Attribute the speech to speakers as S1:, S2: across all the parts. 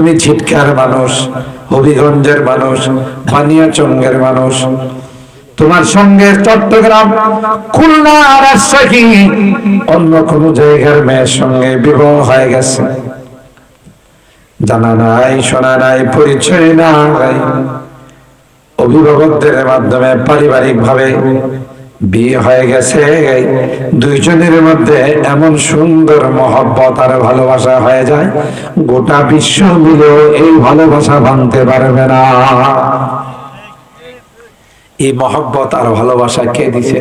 S1: তুমি ঝিটকার মানুষ, হবিগঞ্জের মানুষ, বানিয়াচঙ্গের মানুষ। তোমার সঙ্গে চট্টগ্রাম, খুলনা রাজশাহী অন্য কোন জায়গার মেয়ের সঙ্গে বিবাহ হয়ে গেছে। জানা নাই, শোনা নাই, পরিচয় নাই অভিভাবকদের মাধ্যমে পারিবারিক ভাবে বিয়ে হয়ে গেছে। দুইজনের মধ্যে এমন সুন্দর মহব্বত আর ভালোবাসা হয়ে যায়, গোটা বিশ্ব মিলেও এই ভালোবাসা ভাঙতে পারবে না। এই মহব্বত আর ভালোবাসা কে দিছে?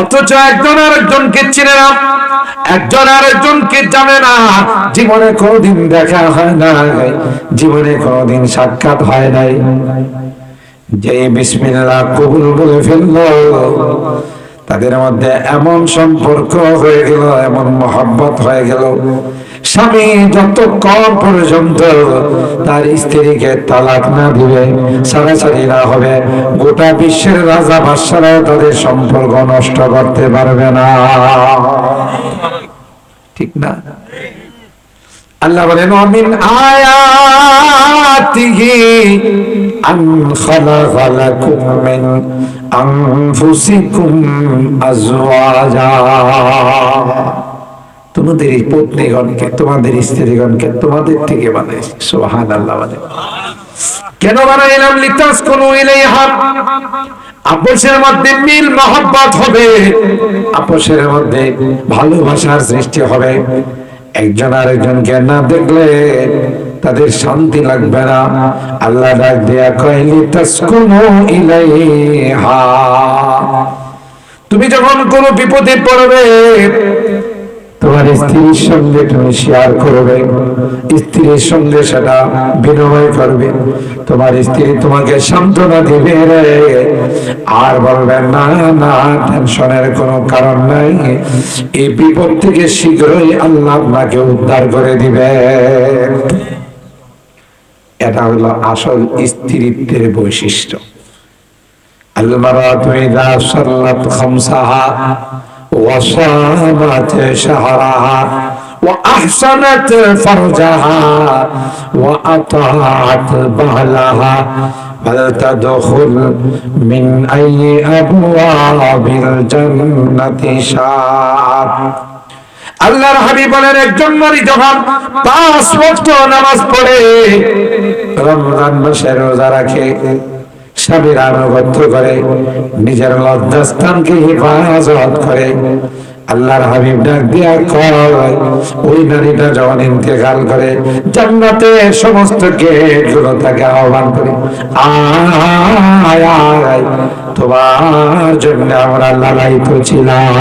S1: অথচ একজন আর একজনকে চিনে না, একজন আর একজনকে জানে না। জীবনে কোনোদিন দেখা হয় না জীবনে কোনোদিন সাক্ষাৎ হয় নাই। যে বিসমিল্লাহ কবুল বলে ফেলল, তাদের মধ্যে এমন সম্পর্ক হয়ে গেল, এমন মহব্বত হয়ে গেল। স্বামী যতক্ষণ পর্যন্ত তার স্ত্রীকে তালাক না দিবে, সারাসারি না হবে, গোটা বিশ্বের রাজা বাদশারাও তাদের সম্পর্ক নষ্ট করতে পারবে না। ঠিক না? আল্লাহ বলেন, অমিন আয়াতিহি আন খালাকা লাকুম মিন আনফুসিকুম আজওয়াজা। তোমাদের এই পত্নীগণকে, তোমাদের স্ত্রীগণকে, তোমাদের থেকে বানাইছে সুবহানাল্লাহ বলে। কেন বানাইলাম? লিতাস কোন ইলাইহা। আপোষের মধ্যে মিল মহব্বত হবে, আপোষের মধ্যে ভালোবাসার সৃষ্টি হবে। একজন আরেকজনকে না দেখলে তাদের শান্তি লাগবে না। আল্লাহ ডাক দেয়া কইলি তুমি যখন কোনো বিপদে পড়বে তোমার স্ত্রীর সঙ্গে তুমি শেয়ার করবে, স্ত্রীর সঙ্গে সেটা বিনিময় করবে। তোমার স্ত্রী তোমাকে সান্ত্বনা দেবে রে। আর বলবে, না না টেনশনের কোনো কারণ নাই। এই বিপদ থেকে শীঘ্রই আল্লাহ আপনাকে উদ্ধার করে দিবে। এটা হলো আসল স্ত্রীত্বের বৈশিষ্ট্য। আল্লাহ তুমি দাস সাল্লাত খামসাহা। وصامت شهرها وأحسنت فرجها وأطاعت بعلها فلتدخل من أي أبواب الجنة شاءت আল্লাহর হাবিব বলেন একজন নারী যখন পাঁচ ওয়াক্ত নামাজ পড়ে রমজান মাসে রোজা রাখে স্বামীর আনুগত্য করে, নিজের লজ্জাস্থানকে হেফাজত করে। আল্লাহর হাবিব ডাক দিয়া কয়, ওই নারীটা যখন ইন্তেকাল করে, জান্নাতে সমস্ত গেটগুলো তাকে আহ্বান করে। আয়, তোমার জন্য আমরা লালায়িত ছিলাম।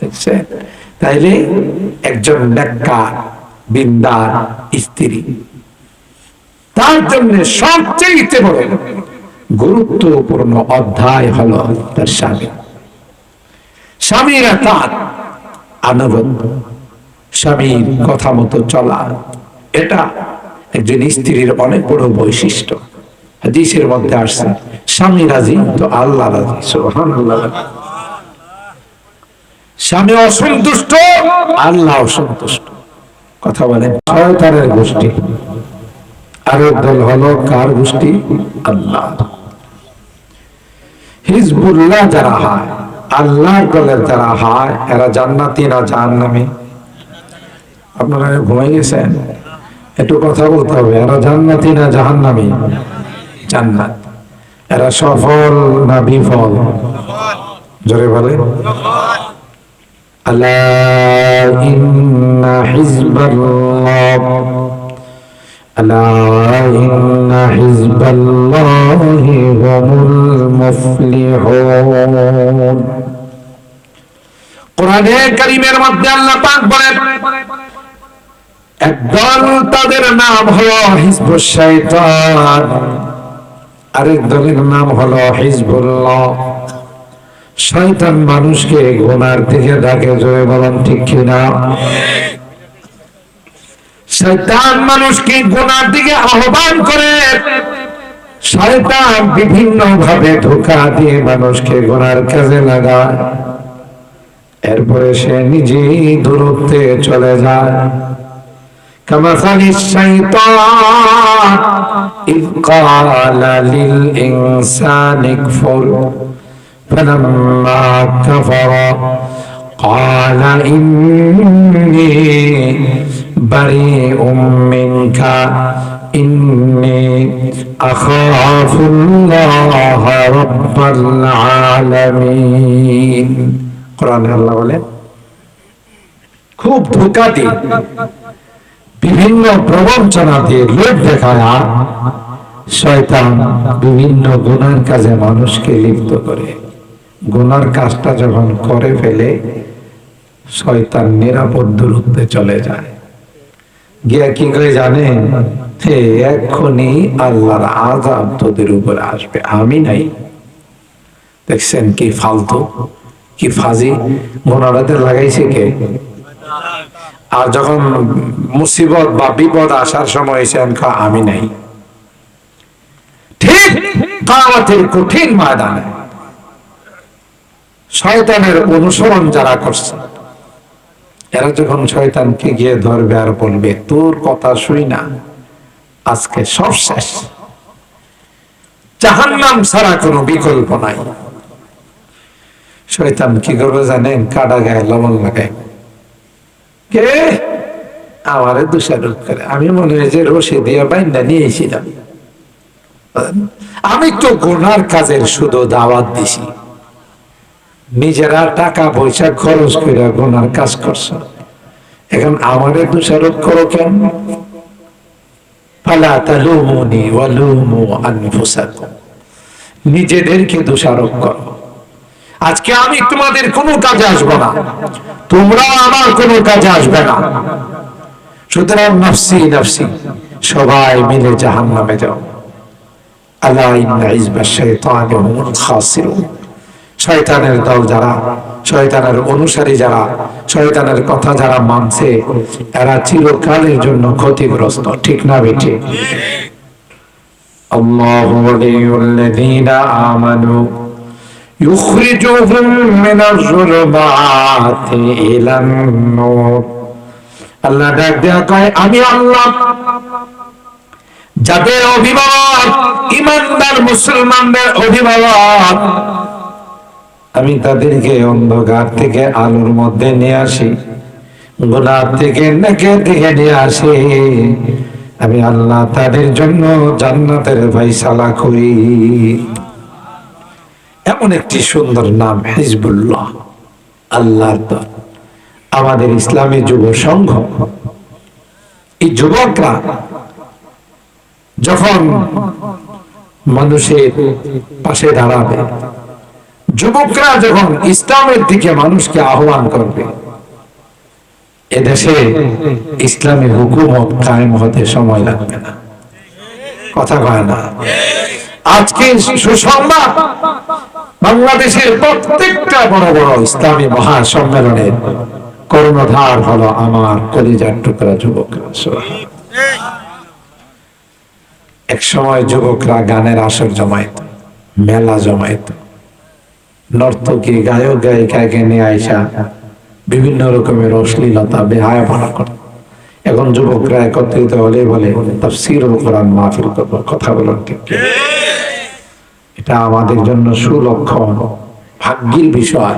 S1: দেখছেন? তাইলে একজন নেককার, বিন্দার স্ত্রী। তার জন্য সবচেয়ে বড় গুরুত্বপূর্ণ অধ্যায় হলো তার স্বামী। স্বামীরা তার আনুগত্য, স্বামীর কথা মতো চলা, এটা একজন স্ত্রীর অনেক বড় বৈশিষ্ট্য। হাদিসের মধ্যে আসছে, স্বামী রাজি তো আল্লাহ রাজি স্বামী অসন্তুষ্ট, আল্লাহ অসন্তুষ্ট। কথা বলেন গোষ্ঠী। আরেক দল হলো কার গোষ্ঠী? আল্লাহ। হিজবুল্লাহ যারা হয় আল্লাহ দলের যারা হয়, এরা জান্নাতি না জাহান্নামী? আপনারা ঘুমাই গেছেন? একটু কথা বলতে হবে, এরা জান্নাতি না জাহান্নামী? জান্নাত। এরা সফল না বিফল? জোরে বলে আল্লাহ, ইন্না হিজবাল্লাহ। ألا إن حزب الله هم المفلحون কোরআনে কারিমের মধ্যে আল্লাহ পাক বলেন একদল তাদের নাম হলো হিজবুশ শয়তান আরেক দলের নাম হলো হিজবুল্লাহ শয়তান মানুষকে গুনার দিকে ডাকে জোরে বলেন ঠিক কিনা শয়তান মানুষকে গুনার দিকে আহ্বান করে শয়তান বিভিন্ন ভাবে ধোকা দিয়ে মানুষকে গুনার কাজে লাগায় এরপরে সে নিজেই দূরত্বে চলে যায় كمثل الشيطان إذ قال للإنسان اكفر فلما كفر قال إني بريء منك إني أخاف الله رب العالمين قرآن الله বলেন খুব ধোকা দিয়ে বিভিন্ন প্রবঞ্চনা দিয়ে লোক দেখায় শয়তান বিভিন্ন গুনার কাজে মানুষকে লিপ্ত করে গুনার কাজটা যখন করে ফেলে শয়তান নিরাপদ দূরত্বে চলে যায় জানেন? আল্লাহর আজাব তোদের আসবে। আমি নাই। দেখছেন কি ফালতু, কি ফাজি। লাগাইছে কে? আর যখন মুসিবত বা বিপদ আসার সময় এসে আমি নাই। ঠিক কামাতের কঠিন ময়দানে। শয়তানের অনুসরণ যারা করছে এরা যখন শয়তানকে গিয়ে ধরবে আর বলবে, তোর কথা শুই না, আজকে সব শেষ। জাহান্নাম ছাড়া কোনো বিকল্প নাই। শয়তান কি করবে জানেন? কাটা গায়ে লবণ লাগায়। কে? আমারে দোষারোপ করে। আমি মনে হয় যে রসে দিয়ে বাইন্দা নিয়েছিলাম আমি তো গোনার কাজের শুধু দাওয়াত দিছি। নিজেরা টাকা পয়সা খরচ করে গোনার কাজ করছ এখন আমারে দোষারোপ করো কেন? নিজেদেরকে দোষারোপ করো। আজকে আমি তোমাদের কোনো কাজে আসব না। তোমরা আমার কোনো কাজে আসবে না। সুতরাং নফসি নফসি, সবাই মিলে জাহান নামে যাও। আল্লাহ ইন্না ইজবা শাইতান হুমুল খাসিরুন। শয়তানের দল যারা শয়তানের অনুসারী যারা শয়তানের কথা যারা মানছে এরা চিরকালের জন্য ক্ষতিগ্রস্ত ঠিক না বেঠি الله ولي الذين آمنوا يخرجهم من الظلمات إلى النور আল্লাহ ডাক দেয়া কয় আমি আল্লাহ যাদের অভিভাবক ইমানদার মুসলমানদের অভিভাবক আমি তাদেরকে অন্ধকার থেকে আলোর মধ্যে নিয়ে আসি। গোলাপ থেকে নেকে থেকে নিয়ে আসি। আমি আল্লাহ তাদের জন্য জান্নাতের ভাইসালা করি। এমন একটি সুন্দর নাম, হিজবুল্লাহ, আল্লাহর দল আমাদের ইসলামী যুব সংঘ, এই যুবকরা যখন মানুষের পাশে দাঁড়াবে যুবকরা যখন ইসলামের দিকে মানুষকে আহ্বান করবে, এদেশে ইসলামী হুকুমত কায়েম হতে সময় লাগবে না। কথা কয় না। আজকে সুসংবাদ, বাংলাদেশের প্রত্যেকটা বড় বড় ইসলামী মহাসম্মেলনের কর্ণধার হলো আমার কলিজার টুকরা যুবকরা এক সময় যুবকরা গানের আসর জমায়েত, মেলা জমাইত নর্তকী গায়ক গায়িকাকে নিয়ে আইসা বিভিন্ন রকমের অশ্লীলতা, বেহায় ভাড়া করে। এখন যুবকরা একত্রিত হলে বলে কোরআন মাহফিল কথা বলার এটা আমাদের জন্য সুলক্ষণ, ভাগ্যের বিষয়।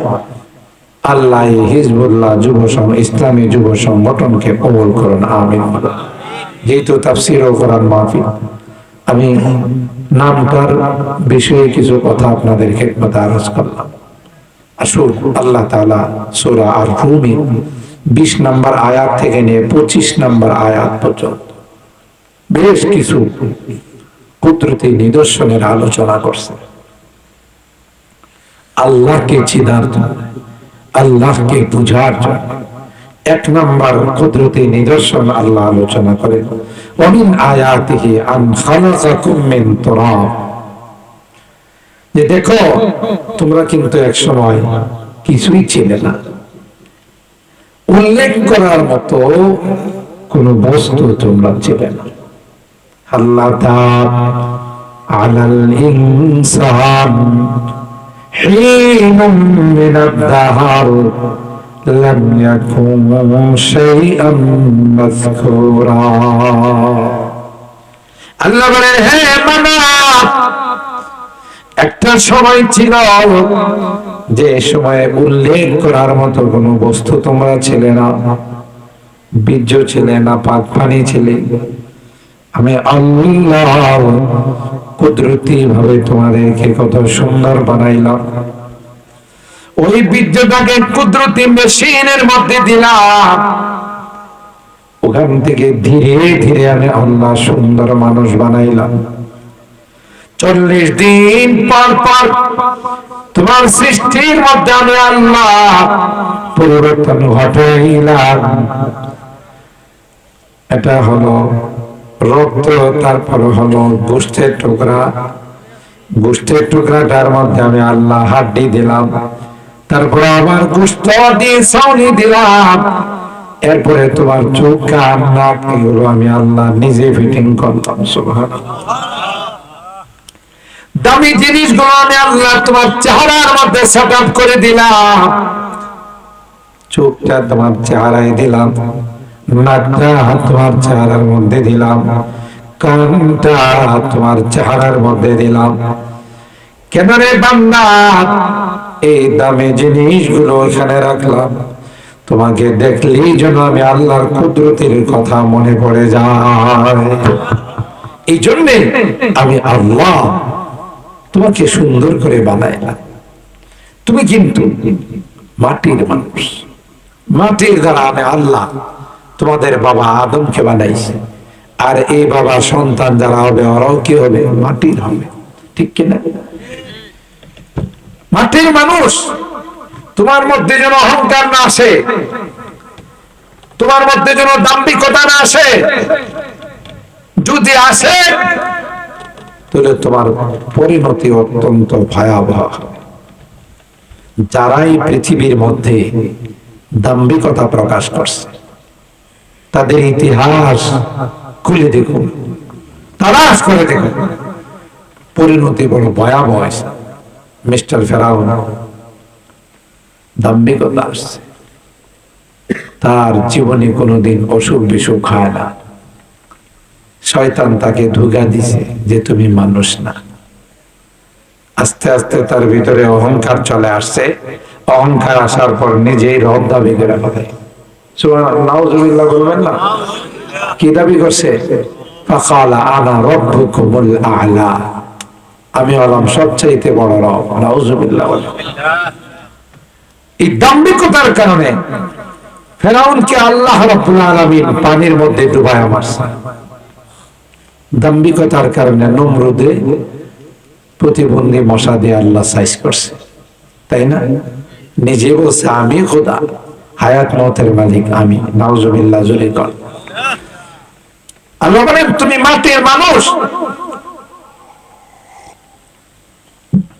S1: আল্লাহ হিজবুল্লাহ যুব ইসলামী যুব সংগঠনকে কবল করুন, আমিন। যেহেতু তাফসির কোরআন মাহফিল, আমি নামটার বিষয়ে কিছু কথা আপনাদের খেদমত আরজ করলাম। আসুন আল্লাহ তালা সোরা আর রুমি বিশ নম্বর আয়াত থেকে নিয়ে পঁচিশ নম্বর আয়াত পর্যন্ত বেশ কিছু কুদরতি নিদর্শনের আলোচনা করছে। আল্লাহকে চিনার জন্য, আল্লাহকে বুঝার জন্য এক নম্বর কুদরতি নিদর্শন আল্লাহ আলোচনা করেন। অমিন আয়াতিহি আন খালাকাকুম মিন তুরাব। যে দেখো, তোমরা কিন্তু এক সময় কিছুই চেনে না। উল্লেখ করার মতো কোন বস্তু তোমরা চেনে না। আল্লাহ আলাল ইনসান হিনুম মিনাদ দাহার। لم يكن شيئا مذكورا আল্লাহ বলে হে মানব একটা সময় ছিল যে সময়ে উল্লেখ করার মতো কোনো বস্তু তোমরা ছিলে না বীর্য ছিলে না পাক পানি ছিলে আমি আল্লাহ কুদরতি ভাবে তোমাদেরকে কত সুন্দর বানাইলাম ওই বীর্যটাকে কুদরতি মেশিনের মধ্যে দিলাম। ওখান থেকে ধীরে ধীরে আমি আল্লাহ সুন্দর মানুষ বানাইলাম। চল্লিশ দিন পর পর তোমার সৃষ্টির মধ্যে আমি আল্লাহ পরিবর্তন ঘটাইলাম। এটা হলো রক্ত, তারপর হলো গোষ্ঠের টুকরা। গোষ্ঠের টুকরাটার মধ্যে আমি আল্লাহ হাড্ডি দিলাম। তারপর আবার গোষ্ঠ দিয়ে সাউনি দিলাম। এরপরে তোমার চোখ কান নাক এগুলো আমি আল্লাহ নিজে ফিটিং করতাম, সুবহানাল্লাহ। দামি জিনিসগুলো আমি আল্লাহ তোমার চেহারার মধ্যে সেট আপ করে দিলাম। চোখটা তোমার চেহারায় দিলাম, নাকটা তোমার চেহারার মধ্যে দিলাম, কানটা তোমার চেহারার মধ্যে দিলাম। কেন রে বান্দা? এই দামি জিনিসগুলো এখানে রাখলাম। তোমাকে দেখলেই যেন আমি আল্লাহর কুদরতের কথা মনে পড়ে যায়। এই জন্যে আমি আল্লাহ তোমাকে সুন্দর করে বানাইলাম। তুমি কিন্তু মাটির মানুষ। মাটির দ্বারা আমি আল্লাহ তোমাদের বাবা আদমকে বানাইছে। আর এই বাবা সন্তান যারা হবে, ওরাও কি হবে? মাটির হবে। ঠিক কিনা? মাটির মানুষ, তোমার মধ্যে যেন অহংকার না আসে, তোমার মধ্যে যেন দাম্ভিকতা না আসে, যদি আসে, তাহলে তোমার পরিণতি অত্যন্ত ভয়াবহ। যারাই পৃথিবীর মধ্যে দাম্ভিকতা প্রকাশ করছে, তাদের ইতিহাস খুলে দেখুন, তালাশ করে দেখুন, পরিণতি বড় ভয়াবহ মিস্টার ফেরাউন, দাম্ভিকতা আসছে। তার জীবনে কোনোদিন অসুখ বিসুখ হয় না। শয়তান তাকে ধুগা দিছে যে তুমি মানুষ না। আস্তে আস্তে তার ভিতরে অহংকার চলে আসছে। অহংকার আসার পর নিজেই রব দাবি করে ফেলে। না? কি দাবি করছে? আলা। আমি হলাম সবচাইতে বড় রব, নাউজুবিল্লাহ। এই দাম্ভিকতার কারণে ফেরাউনকে আল্লাহ রাব্বুল আলামিন পানির মধ্যে ডুবায় মারছে। দাম্ভিকতার কারণে নমরুদে প্রতিবন্ধী মশা দিয়ে আল্লাহ সাইজ করছে। তাই না? নিজে বলছে, আমি খোদা, হায়াত মতের মালিক, আমি, নাউজুবিল্লাহ জুলি কর আল্লাহ বলেন, তুমি মাটির মানুষ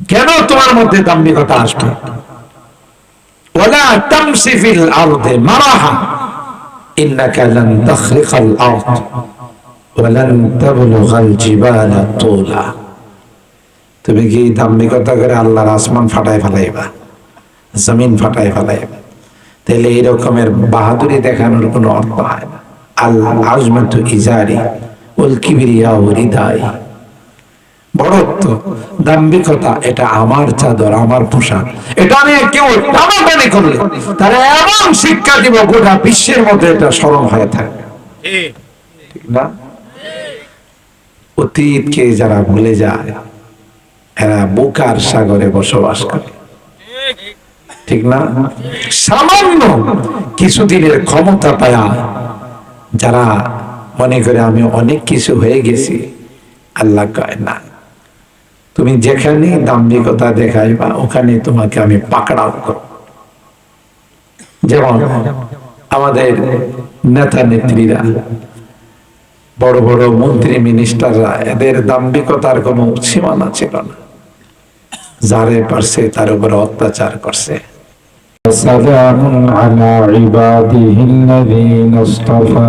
S1: কেন তোমার মধ্যে দাম্ভিকতা আসবে? ওলা তুমি কি দাম্ভিকতা করে ফেলাইবা? জমিন ফেলাইবা? তাহলে এই রকমের বাহাদুরি দেখানোর কোনো অর্থ হয় না। আল্লাহ আজমত ইজারি, উল কিবিরিয়া বড়ত্ব দাম্ভিকতা এটা আমার চাদর আমার পোশাক। এটা নিয়ে কেউ টানাটানি করলে তারা এমন শিক্ষা দিব গোটা বিশ্বের মধ্যে এটা স্মরণ হয়ে থাকবে। ঠিক না? অতীতকে যারা ভুলে যায় এরা বোকার সাগরে বসবাস করে। ঠিক না? সামান্য কিছুদিনের ক্ষমতা পায়া যারা মনে করে আমি অনেক কিছু হয়ে গেছি আল্লাহ কয় না। তুমি যেখানে দাম্ভিকতা দেখাইবা ওখানে তোমাকে আমি পাকড়াও করব। যেমন আমাদের নেতা নেত্রীরা, বড় বড় মন্ত্রী মিনিস্টাররা, এদের দাম্ভিকতার কোন সীমানা ছিল না। যারে পারছে তার উপরে অত্যাচার করছে।
S2: সালামুন আলা ইবাদিহিল্লাযীনা ইসতাফা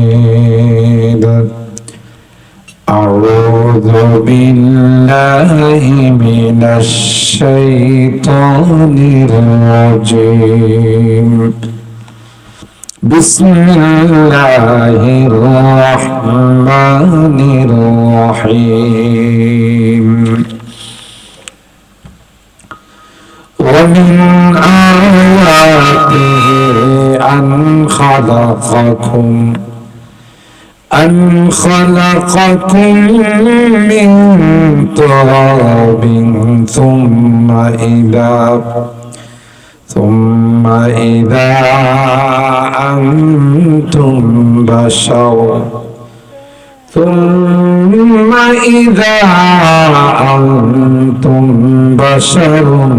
S2: أعوذ بالله من الشيطان الرجيم. بسم الله الرحمن الرحيم. ومن آياته أن خلقكم أن خلقكم من تراب ثم إذا ثم إذا أنتم بشر ثم إذا أنتم بشر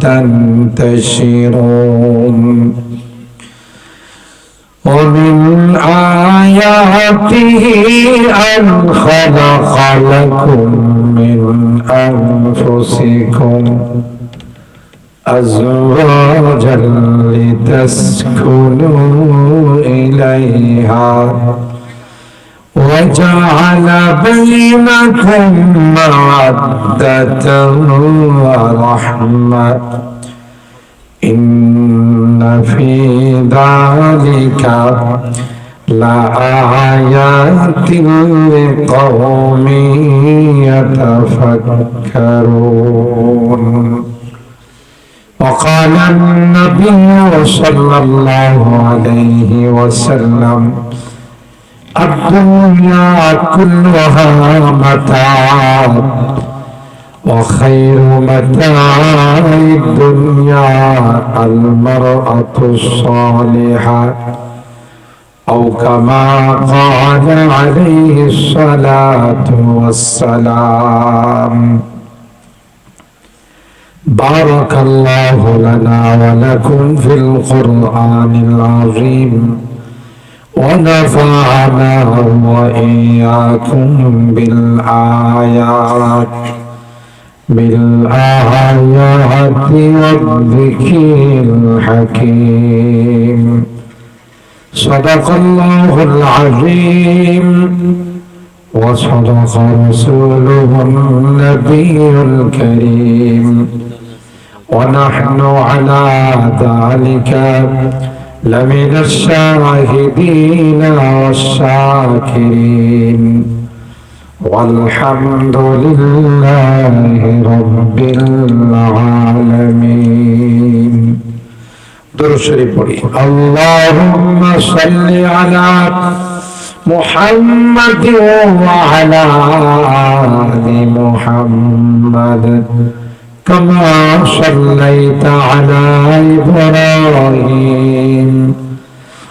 S2: تنتشرون ومن آياته أن خلق لكم من أنفسكم أزواجا لتسكنوا إليها وجعل بينكم مودة ورحمة إن في ذلك لآيات لقوم يتفكرون. وقال النبي صلى الله عليه وسلم الدنيا كلها متاع. وخير متاع الدنيا المرأة الصالحة. أو كما قال عليه الصلاة والسلام. بارك الله لنا ولكم في القرآن العظيم. ونفعنا وإياكم بالآيات. بالآيات والذكر الحكيم صدق الله العظيم وصدق رسوله النبي الكريم. ونحن على ذلك لمن الشاهدين والشاكرين. والحمد لله رب العالمين. اللهم صل على محمد وعلى آل محمد. كما صليت على إبراهيم.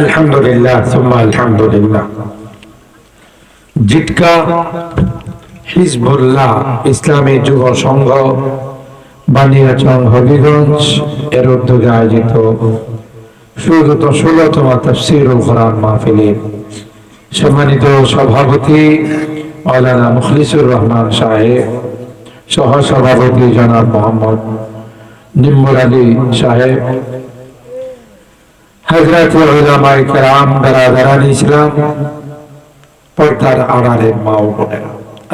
S2: আলহামদুলিল্লাহ, সুম্মা আলহামদুলিল্লাহ। জিটকা হিজবুল্লাহ ইসলামী যুব সংঘ, বানিয়াচং হবিগঞ্জ, এর উদ্যোগে আয়োজিত সুগত ষোলতম তফসিরুল কোরআন মাহফিলের সম্মানিত সভাপতি মৌলানা মুখলিসুর রহমান সাহেব সহ সভাপতি জনাব মোহাম্মদ নিম্বর আলী সাহেব হজরত উলামায়ে কেরাম বেরাদারান ইসলাম পর্দার আড়ালের মা ও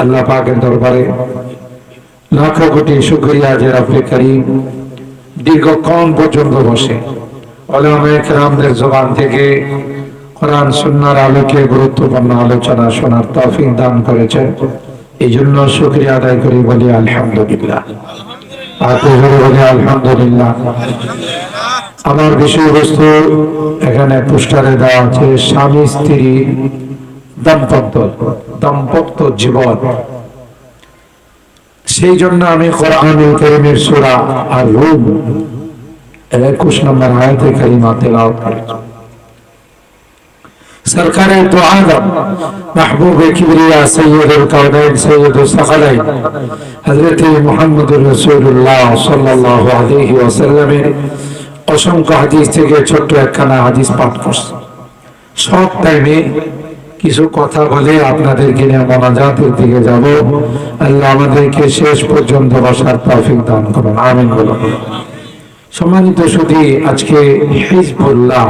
S2: আল্লাহ পাকের দরবারে লাখো কোটি শুকরিয়া যে রব্বে করিম। দীর্ঘক্ষণ পর্যন্ত বসে। ওলামায়ে কেরামদের জবান থেকে কোরআন সুন্নাহর আলোকে গুরুত্বপূর্ণ আলোচনা শোনার তৌফিক দান করেছেন এই জন্য শুকরিয়া আদায় করি বলি আলহামদুলিল্লাহ। বলি আলহামদুলিল্লাহ। আমার বিষয়বস্তু এখানে পোস্টারে দেওয়া আছে, স্বামী, স্ত্রী, দাম্পত্য দাম্পত্য জীবন। সেই জন্য আমি কোরআনুল সূরা আর রুম একুশ নম্বর আয়াতে কারিমা করেছি। সরকারের তো আদম মাহবুব কিবরিয়া সৈয়দুল কাউনাইন সৈয়দুল সাকালাইন হযরত মুহাম্মদুর রাসূলুল্লাহ সাল্লাল্লাহু আলাইহি ওয়াসাল্লামের অসংখ্য হাদিস থেকে ছোট্ট একখানা হাদিস পাঠ করছে। সব টাইমে কিছু কথা বলে আপনাদেরকে নিয়ে মনাজাতের দিকে যাব। আল্লাহ আমাদেরকে শেষ পর্যন্ত বসার তৌফিক দান করুন। আমিন বলুন। সম্মানিত শুধু আজকে হিজবুল্লাহ